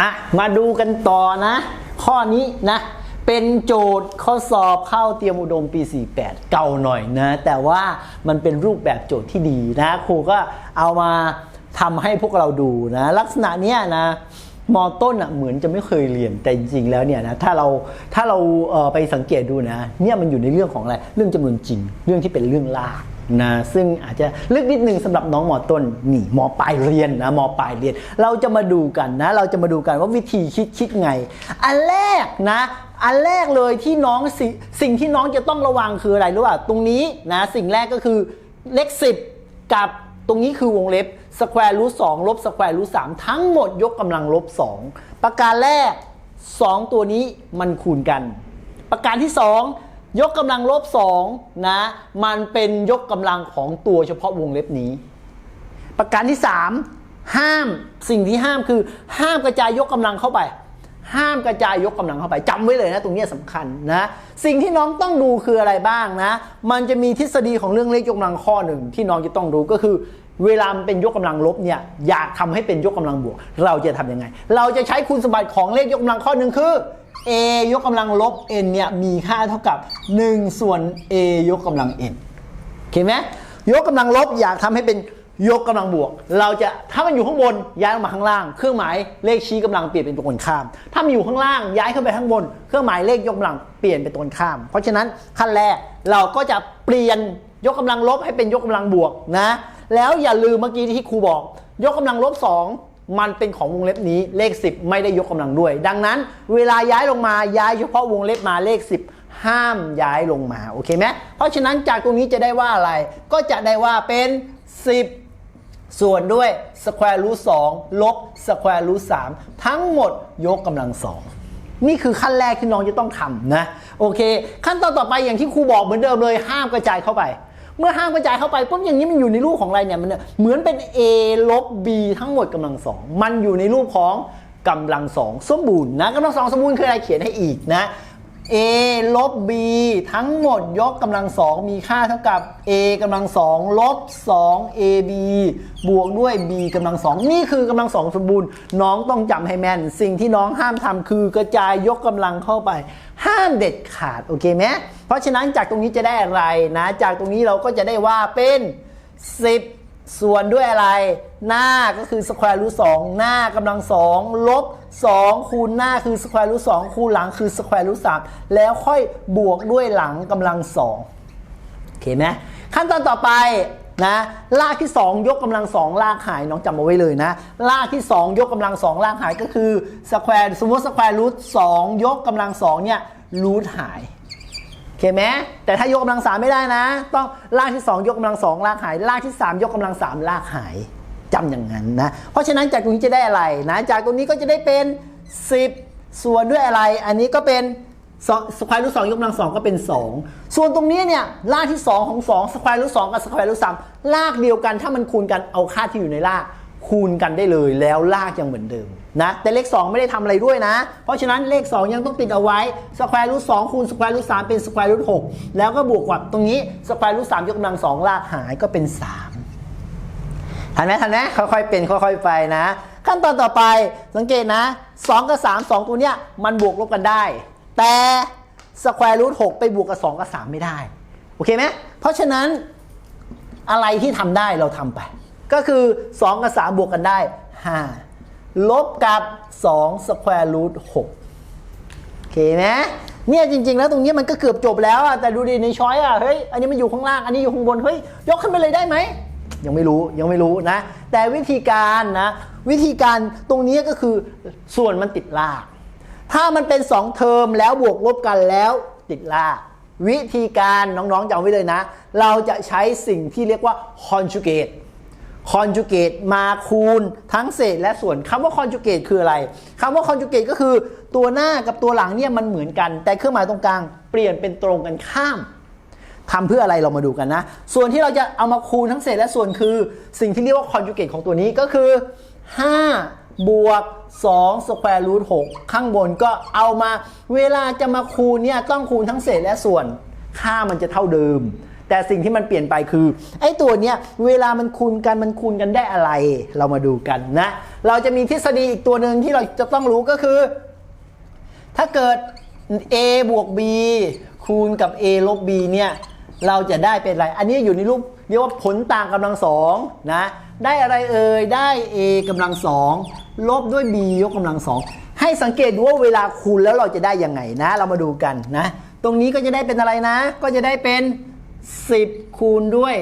อะมาดูกันต่อนะ ข้อนี้นะ เป็นโจทย์ข้อสอบเข้าเตรียมอุดมปี 48 เก่าหน่อยนะ แต่ว่ามันเป็นรูปแบบโจทย์ที่ดีนะ ครูก็เอามาทำให้พวกเราดูนะ ลักษณะเนี้ยนะมอต้นอะเหมือนจะไม่เคยเรียนแต่จริงๆแล้วเนี่ยนะถ้าเราถ้าเราเไปสังเกตดูนะเนี่ยมันอยู่ในเรื่องของอะไรเรื่องจำนวนจริง เรื่องที่เป็นเรื่องลาก นะซึ่งอาจจะลึกนิดนึงสำหรับน้องหมอต้นนี่หมอปลายเรียนนะหมอปลายเรียน เราจะมาดูกันนะ เราจะมาดูกันว่าวิธีคิดคิดไง อันแรกนะ อันแรกเลยที่น้องสิสิ่งที่น้องจะต้องระวังคืออะไรรู้ป่ะตรงนี้นะสิ่งแรกก็คือเลข10กับตรงนี้คือวงเล็บสแควร์รูทสองลบสแควร์รูทสามทั้งหมดยกกำลังลบ2ประการแรก 2 ตัวนี้มันคูณกัน ประการที่ 2 ยกกำลังลบ2นะ มันเป็นยกกำลังของตัวเฉพาะวงเล็บนี้ ประการที่ 3 ห้ามสิ่งที่ห้ามคือ ห้ามกระจายยกกำลังเข้าไป ห้ามกระจายยกกำลังเข้าไปจำไว้เลยนะ ตรงนี้สำคัญนะ สิ่งที่น้องต้องดูคืออะไรบ้างนะ มันจะมีทฤษฎีของเรื่องเลขยกกำลังข้อหนึ่งที่น้องจะต้องรู้ก็คือ เวลามันเป็นยกกำลังลบเนี่ยอยากทำให้เป็นยกกำลังบวก เราจะทำยังไง เราจะใช้คุณสมบัติของเลขยกกำลังข้อหนึ่งคือ a ยกกำลังลบ n เนี่ยมีค่าเท่ากับ 1 ส่วน a ยกกำลัง n โอเคไหมยกกำลังลบอยากทำให้เป็นยกกำลังบวก เราจะถ้ามันอยู่ข้างบนย้ายลงมาข้างล่าง เครื่องหมายเลขชี้กำลังเปลี่ยนเป็นตัวคนข้าม ถ้ามันอยู่ข้างล่างย้ายขึ้นไปข้างบน เครื่องหมายเลขยกกำลังเปลี่ยนเป็นตัวคนข้าม เพราะฉะนั้นขั้นแรกเราก็จะเปลี่ยนยกกำลังลบให้เป็นยกกำลังบวกนะ แล้วอย่าลืมเมื่อกี้ที่ครูบอก ยกกำลังลบ2 มันเป็นของวงเล็บนี้เลข 10 ไม่ได้ยกกำลังด้วย ดังนั้น เวลาย้ายลงมาย้ายเฉพาะวงเล็บมาเลข 10 ห้ามย้ายลงมาโอเคไหมเพราะฉะนั้นจากตรงนี้จะได้ว่าอะไร ก็จะได้ว่าเป็น 10ส่วนด้วยสแควร์รูทสองลบสแควร์รูทสามทั้งหมดยกกำลังสองนี่คือขั้นแรกที่น้องจะต้องทำนะ โอเค ขั้นตอนต่อไปอย่างที่ครูบอกเหมือนเดิมเลยห้ามกระจายเข้าไป เมื่อห้ามกระจายเข้าไปปุ๊บอย่างนี้มันอยู่ในรูปของอะไรเนี่ยมันเหมือนเป็น a ลบ b ทั้งหมดกำลังสองมันอยู่ในรูปของกำลังสองสมบูรณ์นะกำลังสองสมบูรณ์คืออะไรเขียนให้อีกนะ a ลบ b ทั้งหมดยกกำลังสองมีค่าเท่ากับ a กำลังสองลบ 2 ab บวกด้วย b กำลังสองนี่คือกำลังสองสมบูรณ์ น้องต้องจำให้แม่น สิ่งที่น้องห้ามทำคือกระจายยกกำลังเข้าไป ห้ามเด็ดขาด โอเคไหมเพราะฉะนั้นจากตรงนี้จะได้อะไรนะ จากตรงนี้เราก็จะได้ว่าเป็น 10 ส่วนด้วยอะไร หน้าก็คือสแควร์รูทสองหน้ากำลังสองลบ2คูณหน้าคือสแควร์รูทสองคูณหลังคือสแควร์รูทสามแล้วค่อยบวกด้วยหลังกำลังสองโอเคไหมขั้นตอนต่อไปนะลากที่ 2 ยกกำลังสองลากหายน้องจำเอาไว้เลยนะลากที่ 2 ยกกำลังสองลากหายก็คือสแควร์สมมติสแควร์รูทสองยกกำลังสองเนี่ยรูทหายโอเคไหมแต่ถ้ายกกำลังสามไม่ได้นะ ต้องลากที่ 2 ยกกำลังสองลากหายลากที่ 3 ยกกำลังสามลากหาย จำอย่างนั้นนะ เพราะฉะนั้นจากตรงนี้จะได้อะไรนะ จากตรงนี้ก็จะได้เป็น 10 ส่วนด้วยอะไร อันนี้ก็เป็นสแควร์รูทสองยกกำลังสองก็เป็น 2 ส่วนตรงนี้เนี่ยลากที่ 2 ของ2สแควร์รูทสองกับสแควร์รูทสามลากเดียวกันถ้ามันคูณกันเอาค่าที่อยู่ในลากคูณกันได้เลยแล้วลากยังเหมือนเดิมนะแต่เลข 2 ไม่ได้ทำอะไรด้วยนะ เพราะฉะนั้นเลข 2 ยังต้องติดเอาไว้สแควร์รูทสองคูณสแควร์รูทสามเป็นสแควร์รูทหกแล้วก็บวกกับตรงนี้สแควร์รูทสามยกกำลังสองลากหายก็เป็น 3 ทันไหมทันไหมค่อยๆเป็นค่อยๆไปนะ ขั้นตอนต่อไปสังเกตนะ 2 กับ 3 2 ตัวเนี้ยมันบวกลบกันได้ แต่สแควร์รูทหกไปบวกกับ 2 กับ 3 ไม่ได้ โอเคไหมเพราะฉะนั้นอะไรที่ทำได้เราทำไป ก็คือ 2 กับ 3 บวกกันได้ 5 ลบกับ2สแควร์รูทหกโอเคไหมเนี่ยจริง ๆ แล้วตรงนี้มันก็เกือบจบแล้วอะแต่ดูดิในช้อยอะเฮ้ยอันนี้มันอยู่ข้างล่างอันนี้อยู่ข้างบนเฮ้ยยกขึ้นไปเลยได้ไหม ยังไม่รู้ยังไม่รู้นะ แต่วิธีการนะ วิธีการตรงนี้ก็คือส่วนมันติดลาก ถ้ามันเป็น 2 เทอมแล้วบวกลบกันแล้วติดลาก วิธีการน้องๆจำไว้เลยนะ เราจะใช้สิ่งที่เรียกว่า conjugate conjugate มาคูณทั้งเศษและส่วนคำว่า conjugate คืออะไรคำว่า conjugate ก็คือตัวหน้ากับตัวหลังเนี่ยมันเหมือนกัน แต่เครื่องหมายตรงกลางเปลี่ยนเป็นตรงกันข้าม ทำเพื่ออะไรเรามาดูกันนะ ส่วนที่เราจะเอามาคูณทั้งเศษและส่วนคือ สิ่งที่เรียกว่า conjugate ของตัวนี้ก็คือ 5 บวก2 square root 6ข้างบนก็เอามา เวลาจะมาคูณเนี่ยต้องคูณทั้งเศษและส่วน ค่ามันจะเท่าเดิม แต่สิ่งที่มันเปลี่ยนไปคือ ไอ้ตัวเนี้ยเวลามันคูณกันมันคูณกันได้อะไร เรามาดูกันนะ เราจะมีทฤษฎีอีกตัวหนึ่งที่เราจะต้องรู้ก็คือ ถ้าเกิด a บวก b คูณกับ a ลบ b เนี่ย เราจะได้เป็นอะไร อันนี้อยู่ในรูปเรียกว่าผลต่างกำลังสองนะ ได้อะไรเอ่ย ได้ a กำลังสองลบด้วย b ยกกำลังสองให้สังเกตดูว่าเวลาคูณแล้วเราจะได้ยังไงนะ เรามาดูกันนะ ตรงนี้ก็จะได้เป็นอะไรนะ ก็จะได้เป็น 10 คูณด้วย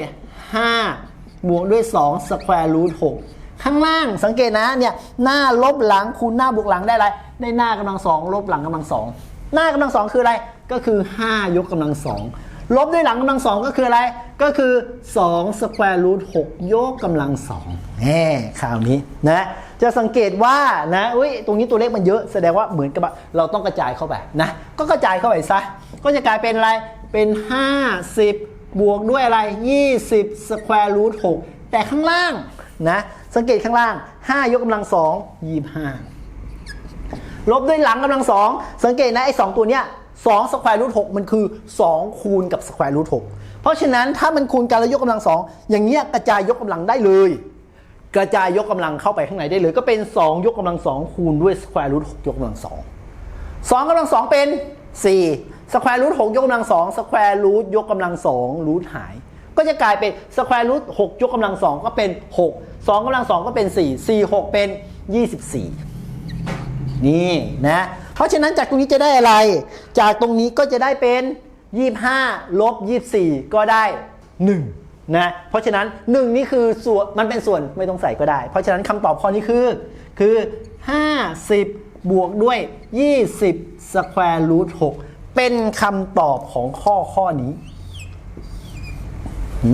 5 บวกด้วย2สแควร์รูท6ข้างล่างสังเกตนะเนี่ยหน้าลบหลังคูณหน้าบวกหลังได้อะไรได้หน้ากำลังสองลบหลังกำลังสองหน้ากำลังสองคืออะไรก็คือ 5 ยกกำลังสอง ลบด้วยหลังกำลังสองก็คืออะไร ก็คือ2สแควร์รูท6ยกกำลังสองแน่ข่าวนี้นะ จะสังเกตว่านะอุ้ยตรงนี้ตัวเลขมันเยอะแสดงว่าเหมือนกับเราต้องกระจายเข้าไปนะ ก็กระจายเข้าไปซะ ก็จะกลายเป็นอะไร เป็น 50 บวกด้วยอะไร 20สแควร์รูท6แต่ข้างล่างนะ สังเกตข้างล่าง 5 ยกกำลัง2 25ลบด้วยหลังกำลังสองสังเกตนะไอ้สองตัวเนี้ย สองสแควร์รูทหกมันคือ 2 คูณกับสแควร์รูทหกเพราะฉะนั้นถ้ามันคูณกันแล้วยกกำลังสองอย่างเงี้ยกระจายยกกำลังได้เลย กระจายยกกำลังเข้าไปข้างในได้เลย ก็เป็น 2 ยกกำลังสองคูณด้วยสแควร์รูทหกยกกำลังสองสองกำลังสองเป็น4สแควร์รูทหกยกกำลังสองสแควร์รูทยกกำลังสองรูทหายก็จะกลายเป็นสแควร์รูทหกยกกำลังสองก็เป็น6 2กำลังสองก็เป็น4 4 6เป็น24นี่นะ เพราะฉะนั้นจากตรงนี้จะได้อะไร จากตรงนี้ก็จะได้เป็น 25ลบ24 ก็ได้ 1 นะ เพราะฉะนั้น 1 นี่คือส่วนมันเป็นส่วนไม่ต้องใส่ก็ได้ เพราะฉะนั้นคำตอบข้อนี้คือ คือ 50 บวกด้วย 20สแควร์รูท6เป็นคำตอบของข้อข้อนี้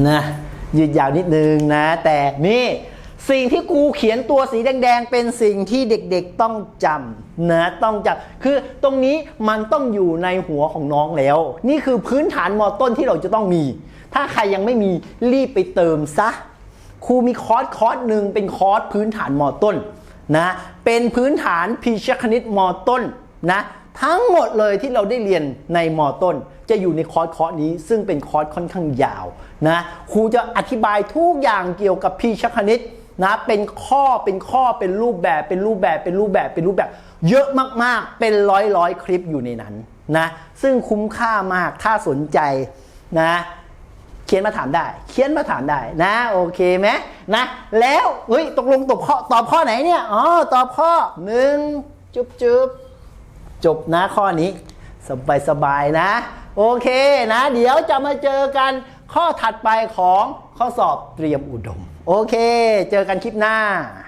นะยืดยาวนิดนึงนะ แต่นี่ สิ่งที่กูเขียนตัวสีแดงๆ เป็นสิ่งที่เด็กๆต้องจำนะต้องจำคือตรงนี้มันต้องอยู่ในหัวของน้องแล้ว นี่คือพื้นฐานมอต้นที่เราจะต้องมี ถ้าใครยังไม่มีรีบไปเติมซะครูมีคอร์สคอร์สหนึ่งเป็นคอร์สพื้นฐานมอต้นนะเป็นพื้นฐานพิชคณิตมอต้นนะทั้งหมดเลยที่เราได้เรียนในมอต้น จะอยู่ในคอร์สคอร์สนี้ ซึ่งเป็นคอร์สค่อนข้างยาวนะครูจะอธิบายทุกอย่างเกี่ยวกับพิชคณิต นะเป็นข้อเป็นข้อเป็นรูปแบบเป็นรูปแบบเป็นรูปแบบเป็นรูปแบบ เยอะมากๆ เป็นร้อยร้อยคลิปอยู่ในนั้นนะซึ่งคุ้มค่ามากถ้าสนใจนะเขียนมาถามได้ เขียนมาถามได้นะ โอเคไหมนะ แล้วเฮ้ยตกลงตอบข้อตอบข้อไหนเนี่ยอ๋อตอบข้อหนึ่งจุบจุบจบนะข้อนี้ สบายสบายๆนะ โอเคนะ เดี๋ยวจะมาเจอกันข้อถัดไปของข้อสอบเตรียมอุดม โอเค เจอกันคลิปหน้า